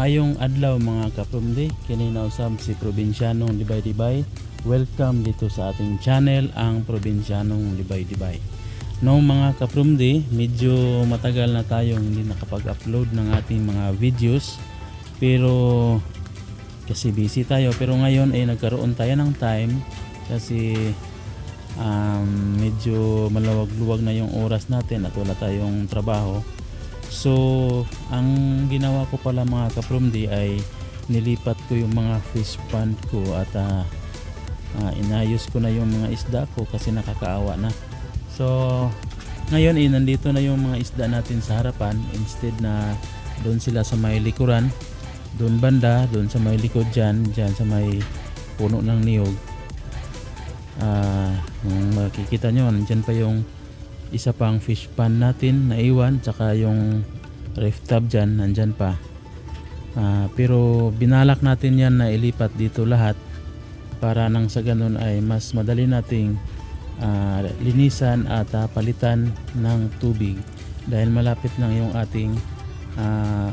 Maayong adlaw mga kaprumdi, kinina usab si Probinsyanong Libay-Libay. Welcome dito sa ating channel, ang Probinsyanong Libay-Libay. No mga kaprumdi, medyo matagal na tayong hindi nakapag-upload ng ating mga videos. Pero kasi busy tayo. Pero ngayon ay nagkaroon tayo ng time kasi um, medyo malawag-luwag na yung oras natin at wala tayong trabaho. So, ang ginawa ko pala mga kaprumdi ay nilipat ko yung mga fish pond ko at ah, ah, inayos ko na yung mga isda ko kasi nakakaawa na. So, ngayon eh, nandito na yung mga isda natin sa harapan instead na doon sila sa may likuran, doon banda, doon sa may likod dyan, dyan sa may puno ng niyog. Kung makikita nyo, nandyan pa yung isa pang fish pan natin na iwan tsaka yung ref tub dyan nandyan pa. Ah, pero binalak natin yan na ilipat dito lahat para nang sa ganun ay mas madali nating ah, linisan at ah, palitan ng tubig dahil malapit lang yung ating ah,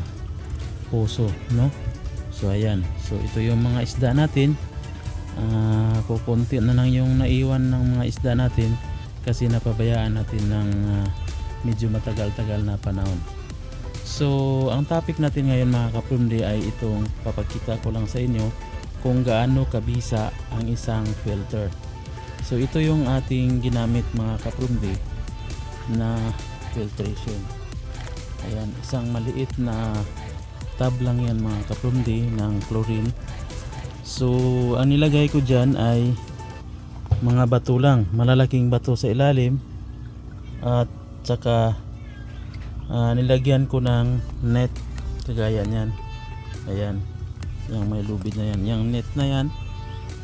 puso no? So ayan. So ito yung mga isda natin. Ah, kukunti na lang yung naiwan ng mga isda natin kasi napabayaan natin ng ah, medyo matagal-tagal na panahon. So, ang topic natin ngayon mga kaprumdi ay itong papakita ko lang sa inyo kung gaano kabisa ang isang filter. So, ito yung ating ginamit mga kaprumdi na filtration. Ayan, isang maliit na tab lang yan mga kaprumdi ng chlorine. So, ang nilagay ko dyan ay mga bato lang, malalaking bato sa ilalim at saka ah, nilagyan ko ng net kagaya niyan. Ayan, yung may lubid na yan. Yung net na yan,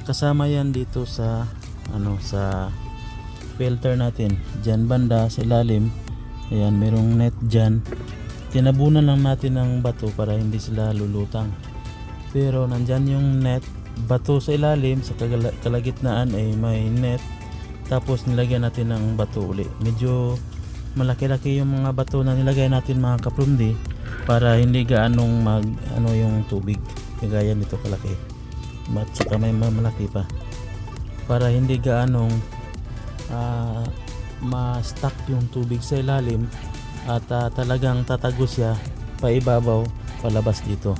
kasama yan dito sa ano sa filter natin. Diyan banda sa ilalim. Ayan, merong net dyan. Tinabunan lang natin ng bato para hindi sila lulutang. Pero nandyan yung net, bato sa ilalim, sa kalagitnaan ay may net. Tapos nilagyan natin ng bato uli. Medyo malaki-laki yung mga bato na nilagay natin mga kaprumdi para hindi gaanong mag ano yung tubig kagaya nito kalaki. At saka may malaki pa. Para hindi gaanong ah, ma-stuck yung tubig sa ilalim at ah, talagang tatago siya paibabaw palabas dito.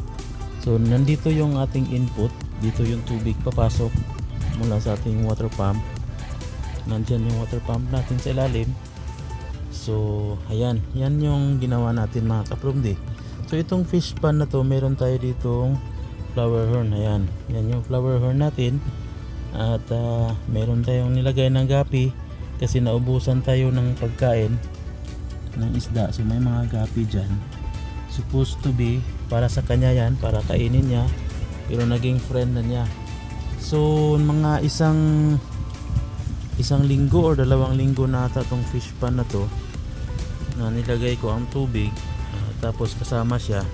So nandito yung ating input, dito yung tubig papasok mula sa ating water pump. Nandyan yung water pump natin sa ilalim. So ayan, yan yung ginawa natin mga kaprumdi. So itong fish pan na to, meron tayo ditong flower horn. Ayan, yan yung flower horn natin. At ah, meron tayong nilagay ng gapi kasi naubusan tayo ng pagkain ng isda. So may mga gapi dyan. Supposed to be para sa kanya yan, para kainin niya. Pero naging friend na niya. So mga isang isang linggo or dalawang linggo na ata tong fish pan na to na nilagay ko ang tubig ah, tapos kasama siya.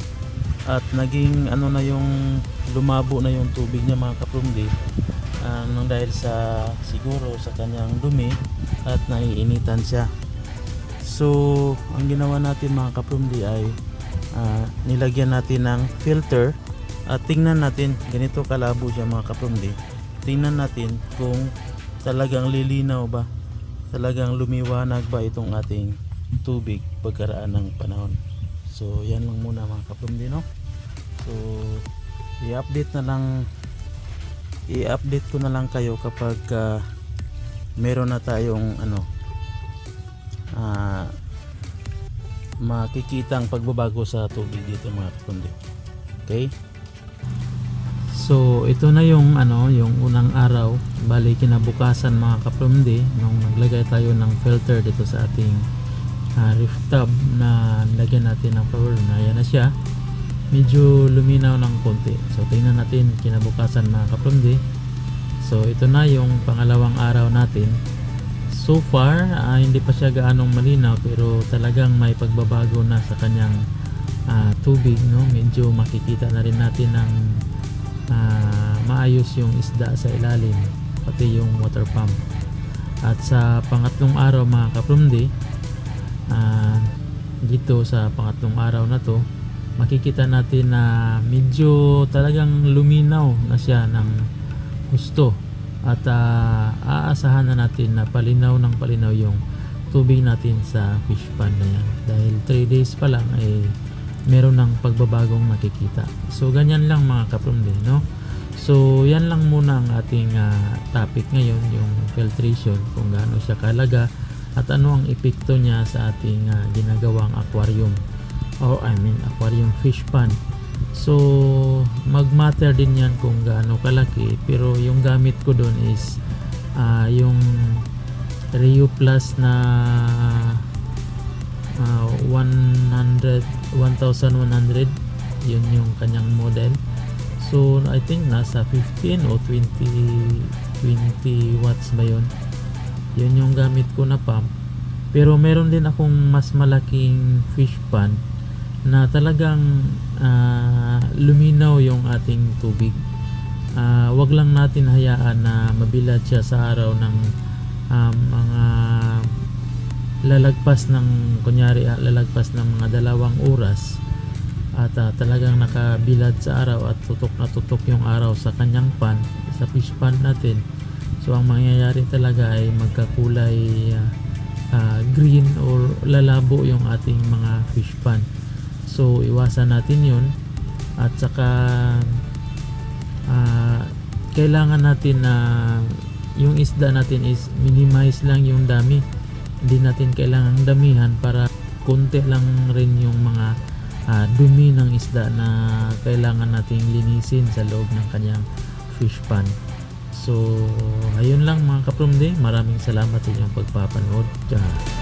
At naging ano na yung lumabo na yung tubig niya mga kaprumdi ah, nang dahil sa siguro sa kanyang dumi at naiinitan siya. So ang ginawa natin mga kaprumdi ay ah, nilagyan natin ng filter at tingnan natin ganito kalabo siya mga kaprumdi tingnan natin kung talagang lilinaw ba talagang lumiwanag ba itong ating tubig pagkaraan ng panahon. So yan lang muna mga kaprumdi no? So i-update na lang i-update ko na lang kayo kapag ah, meron na tayong ano ah makikita ang pagbabago sa tubig dito mga kaprumdi okay So ito na yung ano, yung unang araw, bali kinabukasan mga kaprumdi nung naglagay tayo ng filter dito sa ating ah, reef tub na lagyan natin ng flower na yan na siya. Medyo luminaw ng konti. So tingnan natin kinabukasan mga kaprumdi. So ito na yung pangalawang araw natin. So far, ah, hindi pa siya gaanong malinaw pero talagang may pagbabago na sa kanyang ah, tubig, no? Medyo makikita na rin natin ng ah, maayos yung isda sa ilalim pati yung water pump. At sa pangatlong araw mga kaprumdi ah, dito sa pangatlong araw na to makikita natin na medyo talagang luminaw na siya ng gusto at ah, aasahan na natin na palinaw ng palinaw yung tubig natin sa fish pond na yan. Dahil 3 days pa lang ay meron ng pagbabagong nakikita so ganyan lang mga kapromde no? So yan lang muna ang ating ah, topic ngayon yung filtration kung gaano siya kalaga at ano ang epekto niya sa ating ah, ginagawang aquarium or I mean aquarium fish pond. So magmatter din yan kung gaano kalaki pero yung gamit ko doon is ah, yung Rio Plus na 100 1100 yun yung kanyang model. So I think nasa 15 o 20 20 watts ba yun? Yun yung gamit ko na pump. Pero meron din akong mas malaking fish pond na talagang ah, luminaw yung ating tubig. Ah, wag lang natin hayaan na mabilad siya sa araw ng lalagpas ng kunyari ah, lalagpas ng mga dalawang oras at ah, talagang nakabilad sa araw at tutok na tutok yung araw sa kanyang pan sa fish pan natin. So ang mangyayari talaga ay magkakulay ah, ah, green or lalabo yung ating mga fish pan. So iwasan natin yun at saka ah, kailangan natin na yung isda natin is minimize lang yung dami hindi natin kailangan damihan para konti lang rin yung mga ah, dumi ng isda na kailangan nating linisin sa loob ng kanyang fish pan. So ayun lang mga kapromde maraming salamat sa inyong pagpapanood. Tiyah.